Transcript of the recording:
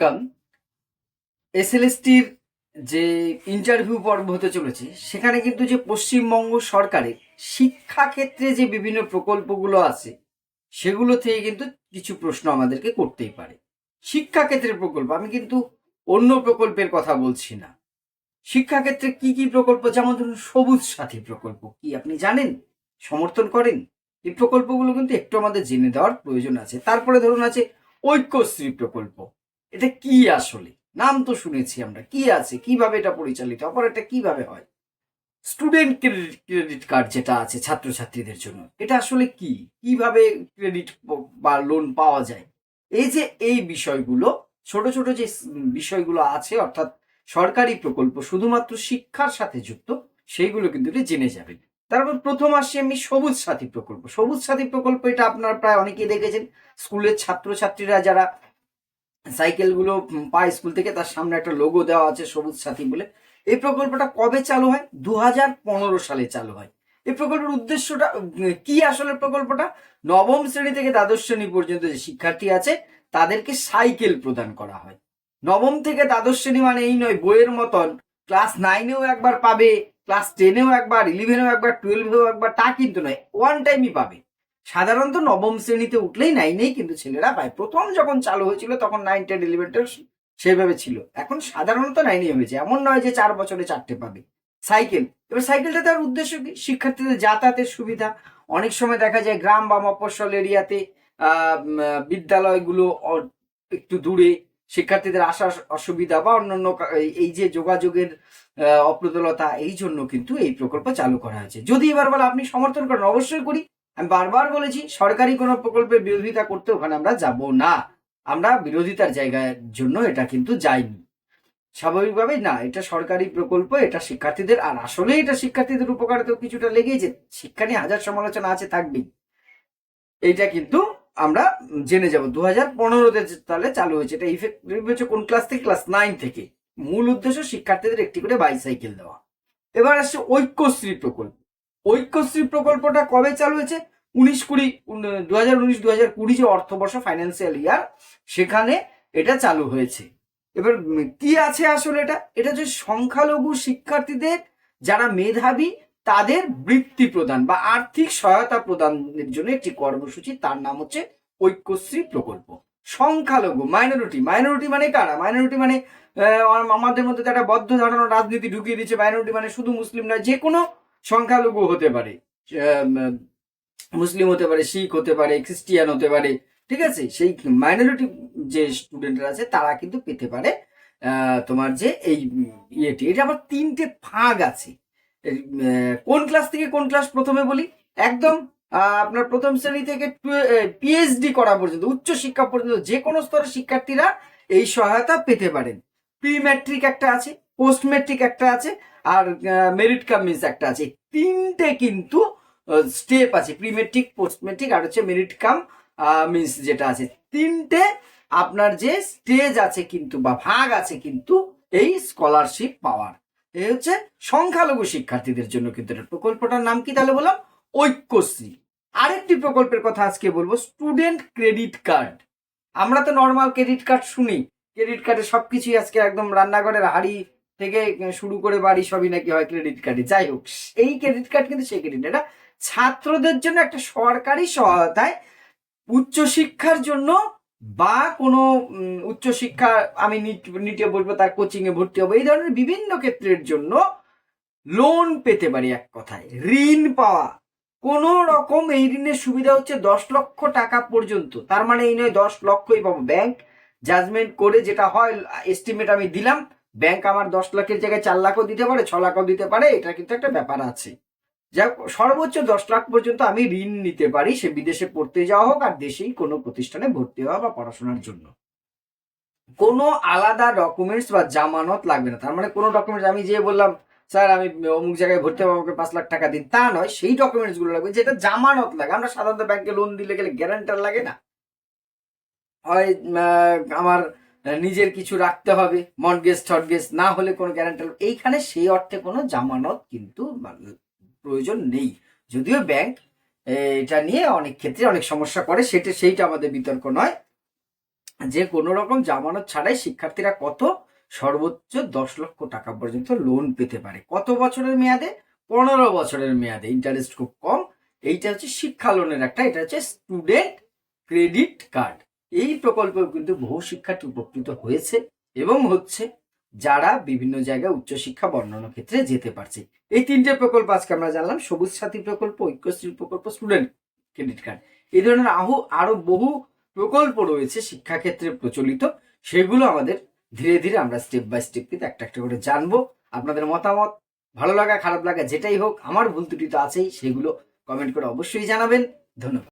Welcome এসএলএসটির যে interview পর্ব হতে চলেছে, সেখানে কিন্তু যে পশ্চিমবঙ্গ সরকারের শিক্ষাক্ষেত্রে যে বিভিন্ন প্রকল্পগুলো আছে, সেগুলো থেকে কিন্তু কিছু প্রশ্ন আমাদেরকে করতেই পারে। শিক্ষাক্ষেত্রের প্রকল্প, আমি কিন্তু অন্য প্রকল্পের কথা বলছি না। শিক্ষাক্ষেত্রে কি কি প্রকল্প, যেমন ধরুন সবুজ সাথী প্রকল্প, কি আপনি জানেন? সমর্থন করেন? এই প্রকল্পগুলো কিন্তু একটু আমাদের জেনে দেওয়ার প্রয়োজন আছে। তারপরে ধরুন আছে ঐক্যশ্রী প্রকল্প। এটা কি আসলে? নাম তো শুনেছি আমরা। কি আছে? কীভাবে এটা পরিচালিত? অপর এটা কীভাবে হয়? স্টুডেন্ট ক্রেডিট ক্রেডিট কার্ড যেটা আছে ছাত্রছাত্রীদের জন্য, এটা আসলে কি? কীভাবে ক্রেডিট বা লোন পাওয়া যায়? এই যে এই বিষয়গুলো, ছোট ছোট যে বিষয়গুলো আছে, অর্থাৎ সরকারি প্রকল্প শুধুমাত্র শিক্ষার সাথে যুক্ত, সেইগুলো কিন্তু জেনে যাবেন তারপর প্রথম আসছি আমি সবুজ সাথী প্রকল্প। সবুজ সাথী প্রকল্প এটা আপনার প্রায় অনেকেই দেখেছেন। স্কুলের ছাত্রছাত্রীরা যারা সাইকেলগুলো পায় স্কুল থেকে তার সামনে একটা লোগো দেওয়া আছে, সবুজ সাথী বলে। এই প্রকল্পটা কবে চালু হয়? দু হাজার পনেরো সালে চালু হয়। এই প্রকল্পের উদ্দেশ্যটা কি আসলে প্রকল্পটা? নবম শ্রেণি থেকে দ্বাদশ শ্রেণি পর্যন্ত যে শিক্ষার্থী আছে, তাদেরকে সাইকেল প্রদান করা হয়। নবম থেকে দ্বাদশ শ্রেণি মানে এই নয়, বইয়ের মতন। ক্লাস নাইনেও একবার পাবে, ক্লাস টেনেও একবার, ইলেভেনেও একবার, টুয়েলভেও একবার, তা কিন্তু নয় ওয়ান টাইমই পাবে। সাধারণত নবম শ্রেণীতে উঠলেই নাইনেই কিন্তু ছেলেরা পায় প্রথম যখন চালু হয়েছিল তখন নাইন টেন ইলেভেন টুয়েলভ সেভাবে ছিল। এখন সাধারণত নাইনেই হয়েছে। এমন নয় যে চার বছরে চারটে পাবে। সাইকেল। এবার সাইকেলটা তার উদ্দেশ্য কি? শিক্ষার্থীদের যাতায়াতের সুবিধা। অনেক সময় দেখা যায় গ্রাম বা মফস্বল এরিয়াতে বিদ্যালয়গুলো একটু দূরে। শিক্ষার্থীদের আসার অসুবিধা বা অন্যান্য এই- যে যোগাযোগের অপ্রতুলতা, এই জন্য কিন্তু এই প্রকল্প চালু করা হয়েছে। যদি এবার বলে আপনি সমর্থন করেন, অবশ্যই করি। আমি বারবার বলেছি, সরকারি কোনো প্রকল্পের বিরোধিতা করতে ওখানে আমরা যাব না। আমরা বিরোধিতার জায়গার জন্য এটা কিন্তু যাইনি। স্বাভাবিকভাবেই না, এটা সরকারি প্রকল্প, এটা শিক্ষার্থীদের, আর আসলে এটা শিক্ষার্থীদের উপকারিতাও কিছুটা লেগেই যে শিক্ষা নিয়ে হাজার সমালোচনা আছে, থাকবেই। এইটা কিন্তু আমরা জেনে যাব। দু হাজার পনেরোতে তাহলে চালু হয়েছে, এটা ইফেক্টিভ হচ্ছে কোন ক্লাস থেকে? ক্লাস নাইন থেকে। মূল উদ্দেশ্য শিক্ষার্থীদের একটি করে বাইসাইকেল দেওয়া। এবার আসছে ঐক্যশ্রী প্রকল্প। ঐক্যশ্রী প্রকল্পটা কবে চালু হয়েছে? উনিশ কুড়ি দু হাজার উনিশ দু হাজার কুড়ি যে অর্থবর্ষ ফাইন্যান্সিয়াল ইয়ার সেখানে এটা চালু হয়েছে। এবার কি আছে আসলে এটা? এটা যে সংখ্যালঘু শিক্ষার্থীদের যারা মেধাবী, তাদের বৃত্তি প্রদান বা আর্থিক সহায়তা প্রদানের জন্য একটি কর্মসূচি, তার নাম হচ্ছে ঐক্যশ্রী প্রকল্প। সংখ্যালঘু মাইনরিটি মাইনরিটি মানে কারা? মাইনরিটি মানে আমাদের মধ্যে একটা বদ্ধ ধারণা, রাজনীতি ঢুকিয়ে দিচ্ছে মাইনরিটি মানে শুধু মুসলিম নয়, যে কোনো সংখ্যালঘু হতে পারে মুসলিম হতে পারে, শিখ হতে পারে, খ্রিস্টিয়ান হতে পারে, ঠিক আছে? সেই মাইনরিটি যে স্টুডেন্টরা আছে, তারা কিন্তু পেতে পারে তোমার যে এই ইয়েটি। এটা আবার তিনটে ভাগ আছে। কোন ক্লাস থেকে কোন ক্লাস প্রথমে বলি? একদম আপনার প্রথম শ্রেণি থেকে পিএইচডি করা পর্যন্ত, উচ্চ শিক্ষা পর্যন্ত যে কোনো স্তরের শিক্ষার্থীরা এই সহায়তা পেতে পারেন। প্রি ম্যাট্রিক একটা আছে পোস্ট ম্যাট্রিক একটা আছে আর মেরিট কাম মিন্স একটা আছে। তিনটে কিন্তু স্টেপ আছে প্রি মেট্রিক পোস্ট মেট্রিক আর হচ্ছে মেরিট কাম মিন্স যেটা আছে। তিনটে আপনার যে স্টেজ আছে কিন্তু বা ভাগ আছে কিন্তু এই স্কলারশিপ পাওয়ার। এই হচ্ছে সংখ্যালঘু শিক্ষার্থীদের জন্য কিন্তু প্রকল্পটার নাম কি তাহলে বললাম? ঐক্যশ্রী। আরেকটি প্রকল্পের কথা আজকে বলব স্টুডেন্ট ক্রেডিট কার্ড আমরা তো নর্মাল ক্রেডিট কার্ড শুনি। ক্রেডিট কার্ডে সবকিছুই আজকে একদম রান্নাঘরের হাড়ি থেকে শুরু করে বাড়ি সবই নাকি হয় ক্রেডিট কার্ডে যাই হোক, এই ক্রেডিট কার্ড কিন্তু সেই ক্রেডিট এটা ছাত্রদের জন্য একটা সরকারি সহায়তায় উচ্চশিক্ষার জন্য বা কোনো উচ্চশিক্ষা আমি নিট- বলব তার কোচিং এ ভর্তি হব, এই ধরনের বিভিন্ন ক্ষেত্রের জন্য লোন পেতে পারি এক কথায়, ঋণ পাওয়া। কোন রকম এই ঋণের সুবিধা হচ্ছে দশ লক্ষ টাকা পর্যন্ত, তার মানে এই নয় দশ লক্ষই পাবো। ব্যাংক জাজমেন্ট করে যেটা হয় এস্টিমেট আমি দিলাম ব্যাংক আমার দশ লাখের জায়গায় চার লাখও দিতে পারে, ছ লাখও দিতে পারে, এটা কিন্তু একটা ব্যাপার আছে। যাক, সর্বোচ্চ দশ লাখ পর্যন্ত আমি ঋণ নিতে পারি, সে বিদেশে পড়তে যাওয়া হোক আর দেশেই কোনো প্রতিষ্ঠানে ভর্তি হওয়া বা পড়াশোনার জন্য। কোনো আলাদা ডকুমেন্টস বা জামানত লাগবে না, তার মানে কোনো ডকুমেন্টস আমি যে বললাম, স্যার, আমি অমুক জায়গায় ভর্তি হব, আমাকে পাঁচ লাখ টাকা দিন, তা নয়, সেই ডকুমেন্টসগুলো লাগবে, যেটা জামানত লাগে। আমরা সাধারণত ব্যাংকে লোন দিলে গেলে গ্যারান্টার লাগে না। হয় আমার নিজের কিছু রাখতে হবে মর্গেজ টর্গেজ না হলে কোনো গ্যারান্টার এইখানে সেই অর্থে কোনো জামানত কিন্তু প্রয়োজন নেই। যদিও ব্যাংক এটা নিয়ে অনেক ক্ষেত্রে অনেক সমস্যা করে, সেটা সেইটা আমাদের বিতর্ক নয়। যে কোনো রকম জামানত ছাড়াই শিক্ষার্থীরা কত সর্বোচ্চ দশ লক্ষ টাকা পর্যন্ত লোন পেতে পারে? কত বছরের মেয়াদে? পনেরো বছরের মেয়াদে। ইন্টারেস্ট খুব কম। এইটা হচ্ছে শিক্ষা লোনের একটা, এটা হচ্ছে স্টুডেন্ট ক্রেডিট কার্ড এই প্রকল্পেও কিন্তু বহু শিক্ষার্থী উপকৃত হয়েছে এবং হচ্ছে যারা বিভিন্ন জায়গায় উচ্চশিক্ষা বর্ণনা ক্ষেত্রে যেতে পারছে। এই তিনটে প্রকল্প আজকে আমরা জানলাম। সবুজ সাথী প্রকল্প, ঐক্যশ্রী প্রকল্প স্টুডেন্ট ক্রেডিট কার্ড এই ধরনের আহু আরও বহু প্রকল্প রয়েছে শিক্ষাক্ষেত্রে প্রচলিত। সেগুলো আমাদের ধীরে ধীরে আমরা স্টেপ বাই স্টেপ কিন্তু একটা একটা করে জানব। আপনাদের মতামত, ভালো লাগা, খারাপ লাগা, যেটাই হোক, আমার ভুল ত্রুটি তো আছেই, সেগুলো কমেন্ট করে অবশ্যই জানাবেন। ধন্যবাদ।